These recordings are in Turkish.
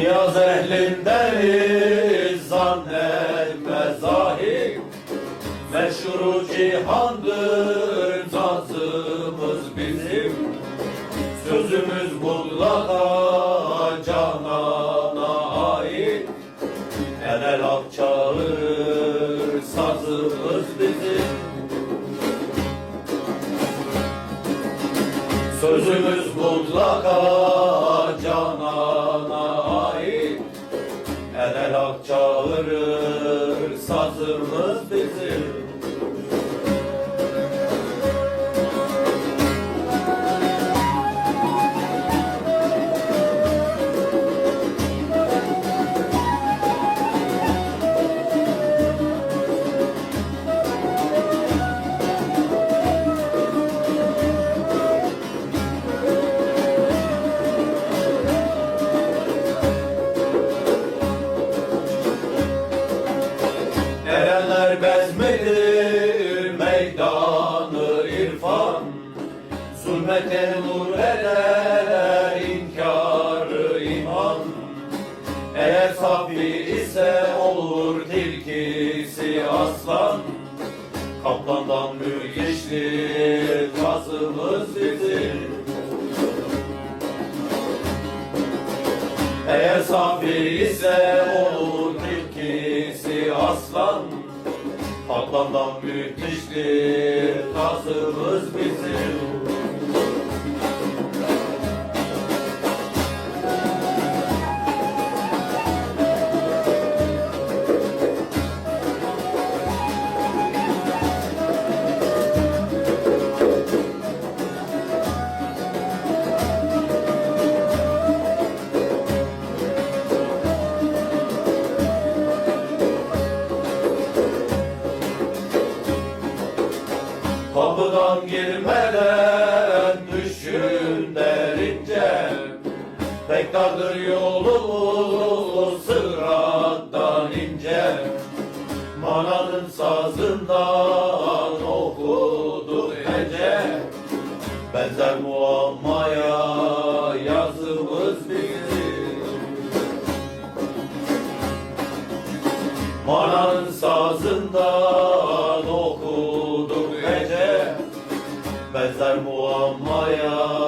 Niyaz ehlindeniz zannetme zahim. Meşru cihandır zansımız bizim. Sözümüz Mullah'a canana ait. Enel hak çağırır sazımız bizim. Sözümüz mutlaka canan Erenler bezmedir meydanı irfan? Zulmete nur eder inkarı iman. Eğer safi ise olur tilkisi aslan. Kaplandan mürgeçli kazımız bizim. Eğer safi ise olur tilkisi aslan Kaplandan müthiştir. Kazımız bizim Kapıdan girmeden düşün derince. Pek dardır yolumuz sırattan ince. Mananın sazından okuduk hece. Benzer muammaya yazımız bizim. Mananın sazından Benzer muammaya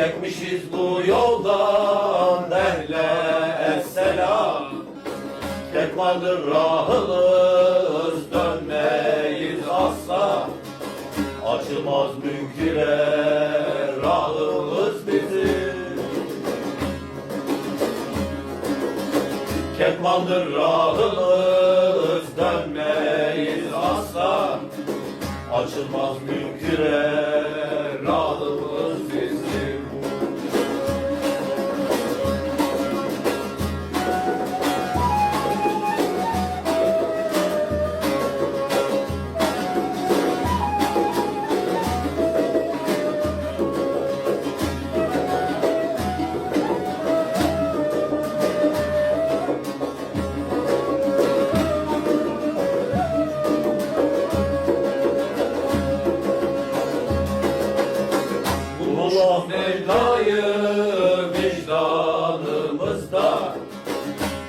Çekmişiz bu yoldan dehle esselam Tek vardır rahımız dönmeyiz asla. Açılmaz münkire rahımız bizim. Ketmandır rahımız dönmeyiz asla. Açılmaz münkire rahımız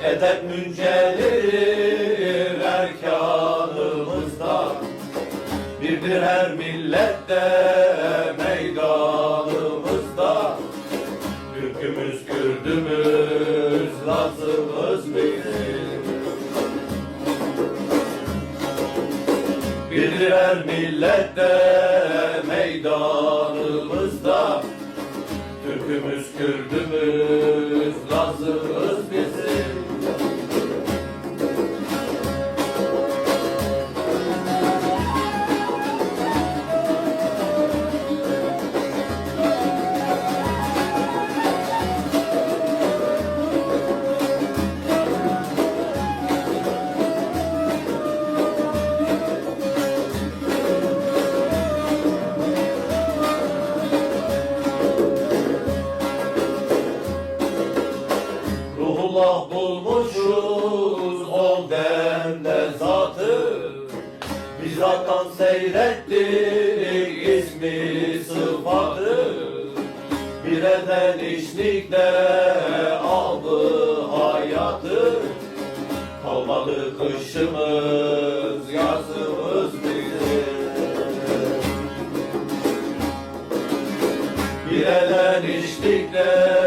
Edep müncelir erkanımızda. Birdir her millette meydanımızda. Türkümüz, Kürdümüz, Lazımız bizim. Birdir her millette meydanımızda Türkümüz, Kürdümüz, Lazımız seyrettik ismi sıfatı. Bir eden işlikle aldı hayatı. Kalmadı kışımız yazımız bizim. Bir eden içtikle